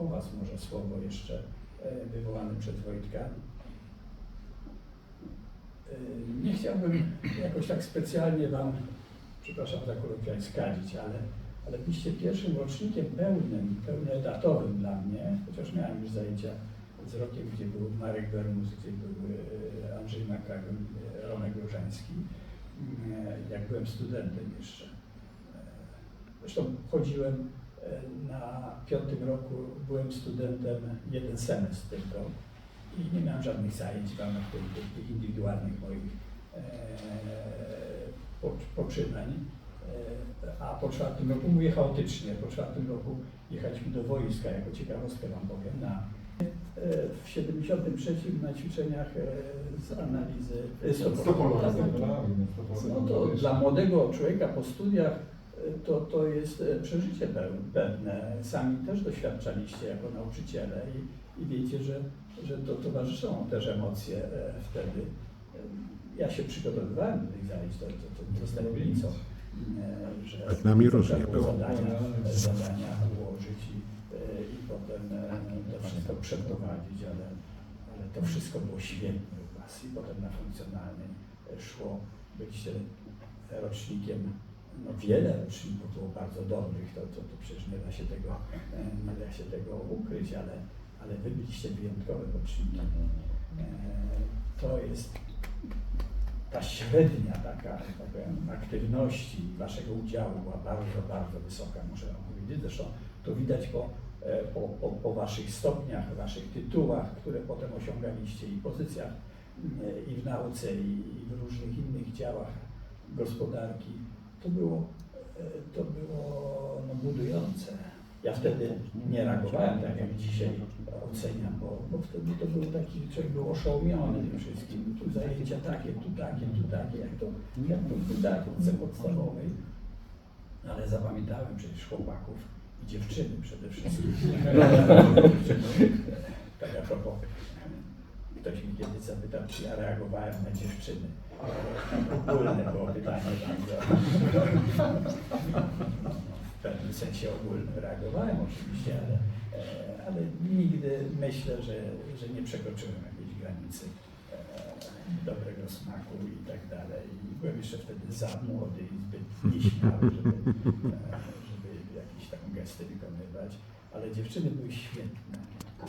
o Was może słowo jeszcze e, wywołane przez Wojtka. E, Nie chciałbym jakoś tak specjalnie Wam, przepraszam za kolokwializm, skadzić, ale, ale byliście pierwszym rocznikiem pełnym, pełnoetatowym dla mnie, chociaż miałem już zajęcia z rokiem, gdzie był Marek Bermus, gdzie był e, Andrzej Makagon, Romek Różański, jak byłem studentem jeszcze. Zresztą chodziłem na piątym roku, byłem studentem jeden semestr tylko i nie miałem żadnych zajęć w ramach tych, indywidualnych moich e, po- poczynań. E, a po czwartym roku, mówię chaotycznie, po czwartym roku jechaliśmy do wojska, jako ciekawostkę Wam powiem, na, e, w 73 na ćwiczeniach e, z analizy e, Stopolowa. no to dla młodego człowieka po studiach to, to jest e, przeżycie pewne. Sami też doświadczaliście jako nauczyciele i, i wiecie, że, że to towarzyszą też emocje e, wtedy. E, Ja się przygotowywałem do tych zajęć, to, to, to, to z tajemnicą, e, że Tak nami różnie było zadania, zadania ułożyć i, i potem to wszystko przeprowadzić, ale, ale to wszystko było świetne u Was i potem na funkcjonalnej e, szło. Byliście rocznikiem, no wiele roczników było bardzo dobrych, to, to, to przecież nie da się tego, e, nie da się tego ukryć, ale, ale Wy byliście wyjątkowym rocznikiem. E, To jest ta średnia taka, tak powiem, aktywności Waszego udziału była bardzo, bardzo wysoka, muszę Wam powiedzieć. Zresztą to widać po, e, po, po, po Waszych stopniach, Waszych tytułach, które potem osiągaliście i pozycjach i w nauce, i w różnych innych działach gospodarki. To było, e, to było no, budujące. Ja wtedy nie reagowałem tak, jak dzisiaj oceniam, bo, bo wtedy to był taki, człowiek był oszołomiony tym wszystkim. Tu zajęcia takie, tu takie, tu takie, jak to, jak to w dydaktyce podstawowej. Ale zapamiętałem przecież chłopaków i dziewczyny przede wszystkim. tak a propos, zapytał, czy ja reagowałem na dziewczyny. Ogólne było pytanie bardzo. W pewnym sensie ogólnym reagowałem oczywiście, ale, e, ale nigdy myślę, że, że nie przekroczyłem jakiejś granicy e, dobrego smaku i tak dalej. Byłem jeszcze wtedy za młody i zbyt nieśmiały, żeby, e, żeby jakieś tam gesty wykonywać. Ale dziewczyny były świetne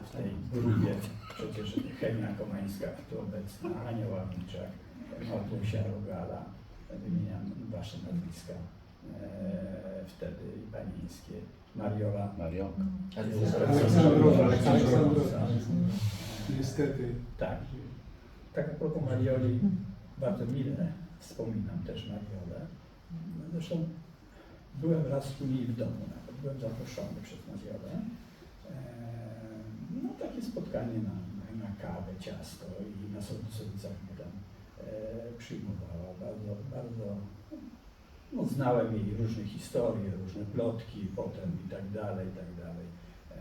w tej grupie. Przecież Chemia Komańska tu obecna, Ania Ławniczak, Małgosia Rogala, wymieniam wasze nazwiska e, wtedy i panieńskie. Mariola. Marionka. Aleksandrowa, Aleksandrowa. Niestety. Tak. Tak a propos Marioli, bardzo mile wspominam też Mariolę. Zresztą byłem raz u niej w domu nawet, byłem zaproszony przez Mariolę. E, No takie spotkanie na, na, na kawę, ciasto i na Solicach mnie tam e, przyjmowała. Bardzo, bardzo no, znałem jej różne historie, różne plotki potem i tak dalej, i tak dalej. E,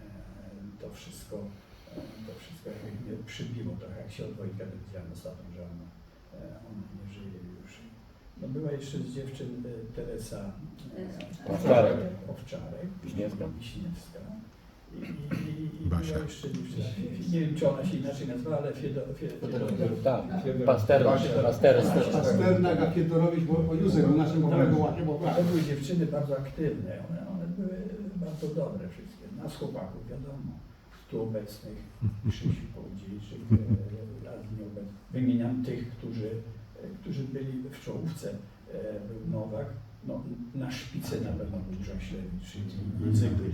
To wszystko, e, to wszystko jak mnie przybiło trochę, jak się od Wojtka dowiedziałem ostatnio, że ona, e, ona nie żyje już. No była jeszcze z dziewczyn e, Teresa e, Owczarek. Owczarek, Wiśniewska. Wiśniewska. Basia. nie wiem czy ona się inaczej nazywa, ale Fiedo, Fiedo, Tak, Pasternak. Pasternak. A Fiedorowicz, bo bo Józef był naszym kolegą ładnie, bo To były dziewczyny bardzo aktywne, one, one były bardzo dobre wszystkie. Nas chłopaków, wiadomo, tu obecnych, Krzysiu Kołodziejczyk, e. Wymieniam tych, którzy, e, którzy byli w czołówce. E, Był Nowak, no, na szpicy na pewno był i zwykły